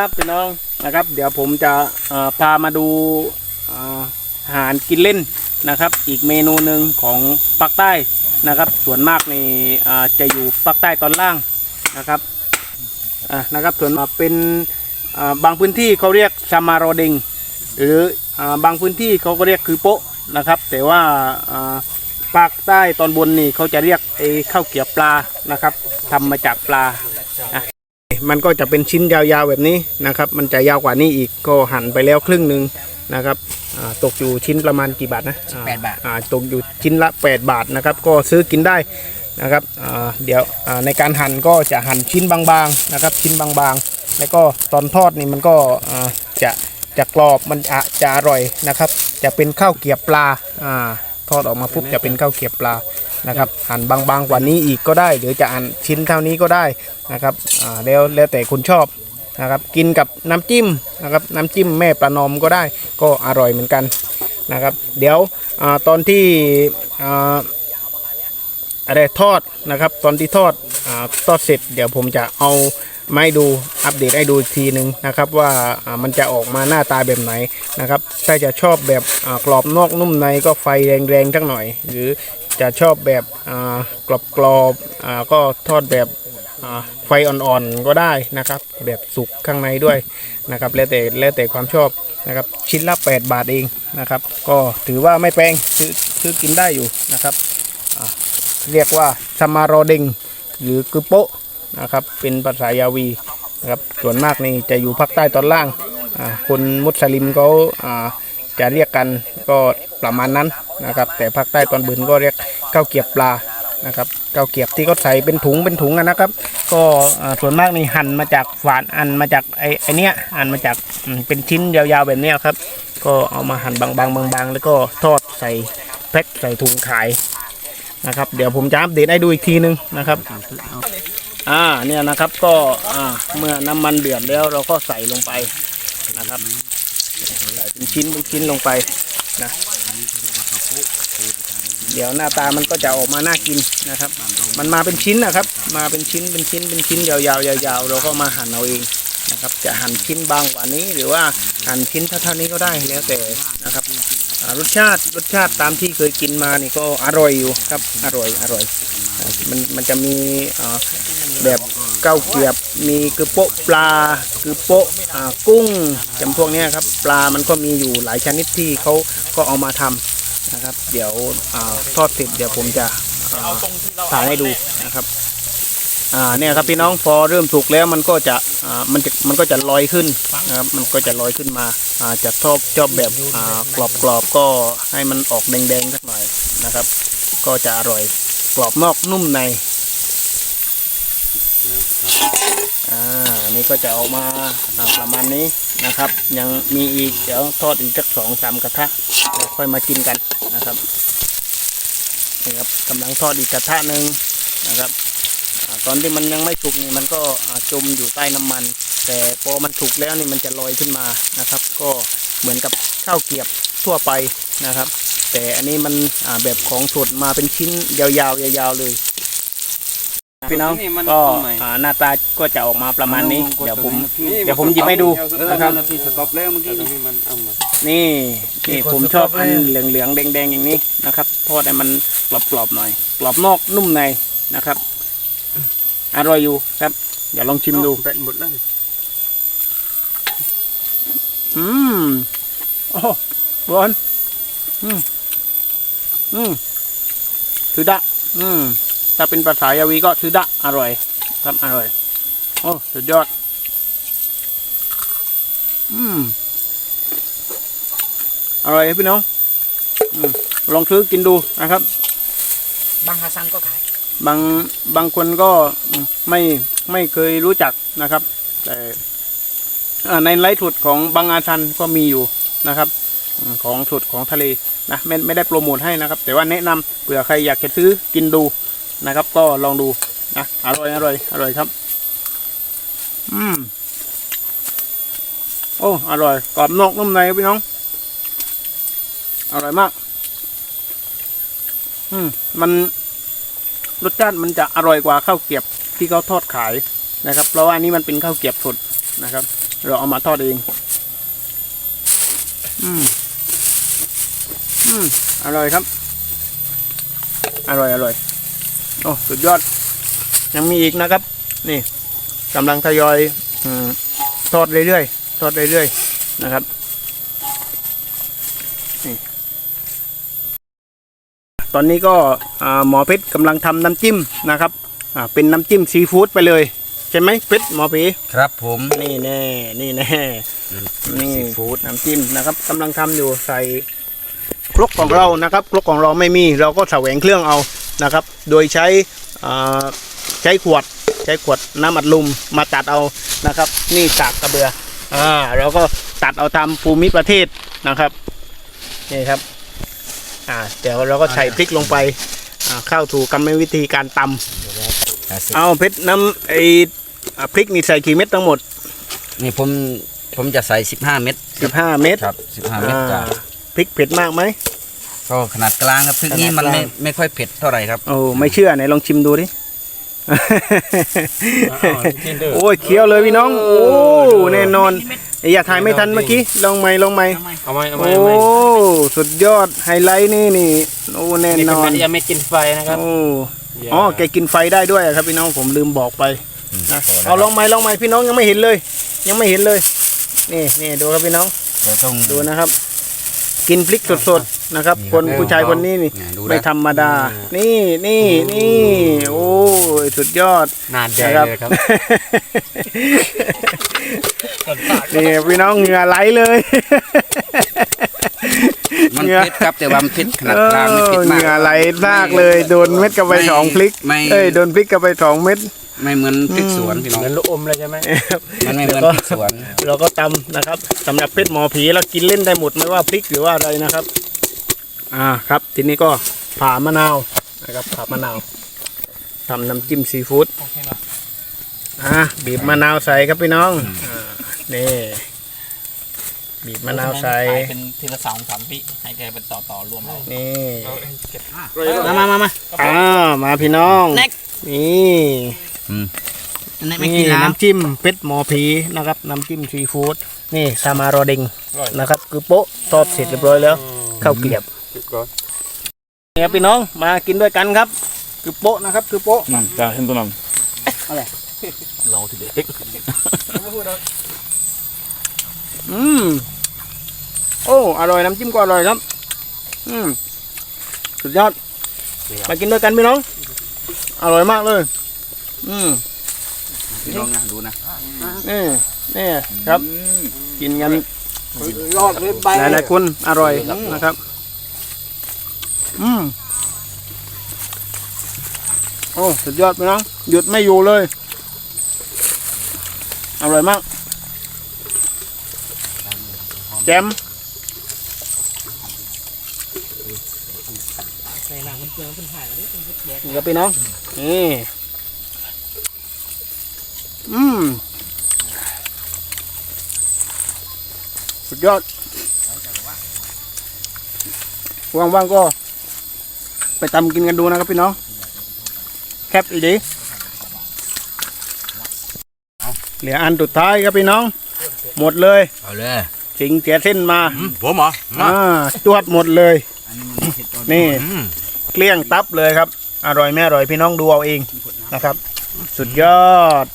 ครับพี่น้องนะครับ เดี๋ยวผมจะเออพามาดูอาหารกินเล่นนะครับ อีกเมนูหนึ่งของภาคใต้นะครับ ส่วนมากในเอ่จะอยู่ภาคใต้ตอนล่างนะครับอะนะครับส่วนมาเป็นอ่อบางพื้นที่เขาเรียกซามาโรดิงหรืออ่าบางพื้นที่เขาก็เรียกคือโปะนะครับ แต่ว่าอ่าภาคใต้ตอนบนนี่เขาจะเรียกไอ้ข้าวเกรียบปลานะครับทำมาจากปลาอะ มันก็จะเป็นชิ้นยาวๆแบบนี้นะครับ มันจะยาวกว่านี้อีกก็หั่นไปแล้วครึ่งหนึ่งนะครับอ่าตกอยู่ชิ้นประมาณกี่บาทนะอ่แปดบาทอ่ตกอยู่ชิ้นละ 8 บาทนะครับ ก็ซื้อกินได้นะครับอ่าเดี๋ยวอ่าในการหั่นก็จะหั่นชิ้นบางๆนะครับ ชิ้นบางๆ แล้วก็ตอนทอดนี่มันก็อ่าจะจะกรอบมันจะจะอร่อยนะครับ จะเป็นข้าวเกรียบปลาอ่าทอดออกมาปุ๊บจะเป็นข้าวเกรียบปลา นะครับหั่นบางๆกว่านี้อีกก็ได้ หรือจะหั่นชิ้นเท่านี้ก็ได้นะครับอ่าแล้วแล้วแต่คุณชอบนะครับกินกับน้ำจิ้มนะครับน้ำจิ้มแม่ประนอมก็ได้ก็อร่อยเหมือนกันนะครับ เดี๋ยวอตอนที่อ่าอะไรทอดนะครับ ตอนที่ทอดอาทอดเสร็จ เดี๋ยวผมจะเอามาให้ดูอัปเดตให้ดูอีกทีหนึ่งนะครับว่าอ่ามันจะออกมาหน้าตาแบบไหนนะครับ ถ้าจะชอบแบบอ่ากรอบนอกนุ่มในก็ไฟแรงๆสักหน่อย หรือ จะชอบแบบกรอบๆอ่าก็ทอดแบบไฟอ่อนๆก็ได้นะครับ แบบสุกข้างในด้วยนะครับ แล้วแต่แล้วแต่ความชอบนะครับ ชิ้นละ 8 บาทเองนะครับ ก็ถือว่าไม่แพงซื้อซื้อกินได้อยู่นะครับเรียกว่าสมารเดงหรือกุโปะนะครับ เป็นภาษายาวีนะครับส่วนมากนี่จะอยู่ภาคใต้ตอนล่างคนมุสลิมเขา จะเรียกกันก็ประมาณนั้นนะครับ แต่ภาคใต้ตอนบนก็เรียกข้าวเกียบปลานะครับข้าวเกียบที่เขาใส่เป็นถุงเป็นถุงนะครับ ก็ส่วนมากนี่หั่นมาจากฝานอันมาจากไอ้ไอเนี้ยหั่นมาจากเป็นชิ้นยาวๆแบบเนี้ยครับ ก็เอามาหั่นบางๆบางๆแล้วก็ทอดใส่แพ็คใส่ถุงขายนะครับ เดี๋ยวผมจะอัปเดตให้ดูอีกทีนึงนะครับอ่าเนี่ยนะครับก็อ่าเมื่อน้ำมันเดือดแล้วเราก็ใส่ลงไปนะครับ เป็นชิ้นเป็นชิ้นลงไปนะเดี๋ยวหน้าตามันก็จะออกมาน่ากินนะครับ มันมาเป็นชิ้นนะครับ มาเป็นชิ้นเป็นชิ้นเป็นชิ้นยาวๆยาวๆเราก็มาหั่นเอาเองนะครับ จะหั่นชิ้นบางกว่านี้หรือว่าหั่นชิ้นเท่านี้ก็ได้แล้วแต่นะครับรสชาติรสชาติตามที่เคยกินมานี่ก็อร่อยอยู่ครับอร่อยอร่อย มันมันจะมีอ่า แบบเก้าเกียบ มีกระโปะปลากระโปะกุ้งจำพวกนี้ครับปลามันก็มีอยู่หลายชนิดที่เขาก็เอามาทำนะครับ เดี๋ยวอทอดเสร็จเดี๋ยวผมจะถ่ายให้ดูนะครับอ่าเนี่ยครับพี่น้องพอเริ่มสุกแล้วมันก็จะอ่ามันจะมันก็จะลอยขึ้นนะครับมันก็จะลอยขึ้นมาอ่าจะชอบชอบแบบอ่ากรอบกรอบๆก็ให้มันออกแดงๆสักหน่อยนะครับ ก็จะอร่อยกรอบนอกนุ่มใน อ่านี่ก็จะออกมาประมาณนี้นะครับ ยังมีอีกเดี๋ยวทอดอีกสักสองสามกระทะแล้วค่อยมากินกันนะครับนี่ครับกำลังทอดอีกกระทะหนึ่งนะครับตอนที่มันยังไม่สุกนี่มันก็จมอยู่ใต้น้ำมัน แต่พอมันสุกแล้วนี่มันจะลอยขึ้นมานะครับ ก็เหมือนกับข้าวเกียบทั่วไปนะครับ แต่อันนี้มันแบบของสดมาเป็นชิ้นยาวๆยาวๆเลย พี่น้องก็อ่าหน้าตาก็จะออกมาประมาณนี้ เดี๋ยวผม เดี๋ยวผมหยิบให้ดูนะครับ ที่สต็อปแล้วเมื่อกี้นี่มันเอามานี่นี่ผมชอบอันเหลืองๆแดงๆอย่างนี้นะครับทอดให้มันกรอบๆหน่อยกรอบนอกนุ่มในนะครับ อร่อยอยู่ครับ เดี๋ยวลองชิมดูแบตหมดแล้วอืมโอ้ร้อนอืมอืมถือดะอืม ถ้าเป็นภาษายาวีก็ถือดะอร่อยครับอร่อย โอ้สุดยอด อืมอร่อยครับพี่น้องอมลองซื้อกินดูนะครับ บางฮาซันก็ขาย บางบางคนก็อืมไม่ไม่เคยรู้จักนะครับ แต่อ่าในไลฟ์สุดของบางอาชันก็มีอยู่นะครับอืมของสุดของทะเลนะไม่ไม่ได้โปรโมทให้นะครับ แต่ว่าแนะนำเผื่อใครอยากจะซื้อกินดู นะครับ ก็ลองดูนะอร่อยอร่อยอร่อยครับ อืมโอ้อร่อยกรอบนอกนุ่มในครับพี่น้อง อร่อยมาก อืมมันรสชาติมันจะอร่อยกว่าข้าวเกียบที่เขาทอดขายนะครับ เพราะว่าอันนี้มันเป็นข้าวเกียบสดนะครับ เราเอามาทอดเอง อืมอืมอร่อยครับ อร่อยอร่อย โอ้สุดยอด ยังมีอีกนะครับ นี่กำลังทยอยอมทอดเรื่อยๆทอดเรื่อยๆนะครับนี่ตอนนี้ก็อ่าหมอเพชรกำลังทำน้ำจิ้มนะครับอ่าเป็นน้ำจิ้มซีฟู้ดไปเลยใช่ไหมเพชรหมอผีครับผมนี่แน่นี่แน่นี่ซีฟู้ดน้ำจิ้มนะครับกำลังทำอยู่ใส่ครกของเรานะครับครกของเราไม่มี เราก็แสวงเครื่องเอา นะครับ โดยใช้อ่าใช้ขวดใช้ขวดน้ำอัดลมมาตัดเอานะครับ นี่จากกระเบืออ่าเราก็ตัดเอาตามภูมิประเทศนะครับนี่ครับอ่าเดี๋ยวเราก็ใส่พริกลงไปอ่าเข้าถูกกรรมวิธีการตำเอาเพชรน้ำไออ่าพริกนี่ใส่กี่เม็ดทั้งหมด นี่ผมผมจะใส่ 15 เม็ด15 เม็ดครับ15 เม็ดจ้ะอ่าพริกเผ็ดมากไหม ก็ขนาดกลางครับพริกนี้ขนาดมันไม่กลางไม่ค่อยเผ็ดเท่าไหร่ครับโอ้ไม่เชื่อไหนลองชิมดูดิโอ้ยเคี้ยวเลยพี่น้อง โอ้แน่นอนอย่าถ่ายไม่ทันเมื่อกี้ลองใหม่ลองใหม่เอาไหมเอาไหมโอ้เอาไหมสุดยอดไฮไลท์นี่นี่โอ้แน่นี่นเป็นอนมันยังไม่กินไฟนะครับโอ้อ๋อแกกินไฟได้ด้วยอะครับพี่น้องผมลืมบอกไปนะเอาลองใหม่ลองใหม่พี่น้องยังไม่เห็นเลย ยังไม่เห็นเลย นี่นี่ดูครับพี่น้องเราต้องดูนะครับ กินพริกสดๆ นะครับคนผู้ชายคนนี้นี่เนี่ยดูนะไม่ธรรมดานี่นี่นี่โอ้ยสุดยอดนานใจนะครับเลยครับ นี่พี่น้องเหงื่อไหลเลย มันเผ็ดครับแต่ว่ามันเผ็ดขนาดกลางไม่เผ็ดเออมากเหงื่อไหลมากเลยโดนเม็ดกับไปไม่สองพลิกไม่เอ้ยโดนพลิกกับไปสองเม็ด ไม่เหมือนพริกสวนพี่น้องเหมือนลูกอมเลยใช่ไหมมันไม่เหมือนพริกสวน เราก็ตำนะครับสำหรับเพชรหมอผีแล้วกินเล่นได้หมดไม่ว่าพริกหรือว่าอะไรนะครับ อ่าครับ ทีนี้ก็ผ่ามะนาวนะครับผ่ามะนาวทำน้ำจิ้มซีฟู้ดอ่าบีบมะนาวใส่ครับพี่น้องอ่านี่บีบมะนาวใส่เป็นทีละสองสามวิให้แกเป็นต่อต่อรวมเอานี่มามามามาอ่ามาพี่น้องเน็กนี่อืมอันนี้ไม่นี่กินน้น้ำจิ้มเพชรหมอผีนะครับ น้ำจิ้มซีฟู้ดนี่ซามารอเดิงนะครับ คือโป๊ะทอดเสร็จเรียบร้อยแล้วข้าวเกลียบ นี่ครับพี่น้องมากินด้วยกันครับ คือโป๊ะนะครับคือโป๊ะนั่นจ้าเห็นตัวนเราทีเด็กอืมโอ้อร่อยน้ำจิ้มก็อร่อยครับ อืมสุดยอดมากินด้วยกันพี่น้อง อร่อยมากเลย อืมพี่น้องนะดูนะนี่นี่ครับ กินกันรอดเลยไปหลายๆคนอร่อยนะครับ อืมโอ้สุดยอดพี่น้องหยุดไม่อยู่เลย อร่อยมากแจมใส่หนังมันเปลืองเป็นถ่ายแล้วเป็นแดกนี่ครับพี่น้อง นี่ อืม สุดยอดว่างๆก็ ไปตำกินกันดูนะครับพี่น้อง แคปอีดีเหลืออันสุดท้ายครับพี่น้อง หมดเลยเอาเลยสิงเสียเส้นมาผมเหรออ่าจวดหมดเลยอันนี้มันไม่เผ็ดตัวนี่เกลี้ยงตับเลยครับ อร่อยไม่อร่อยพี่น้องดูเอาเองนะครับ สุดยอด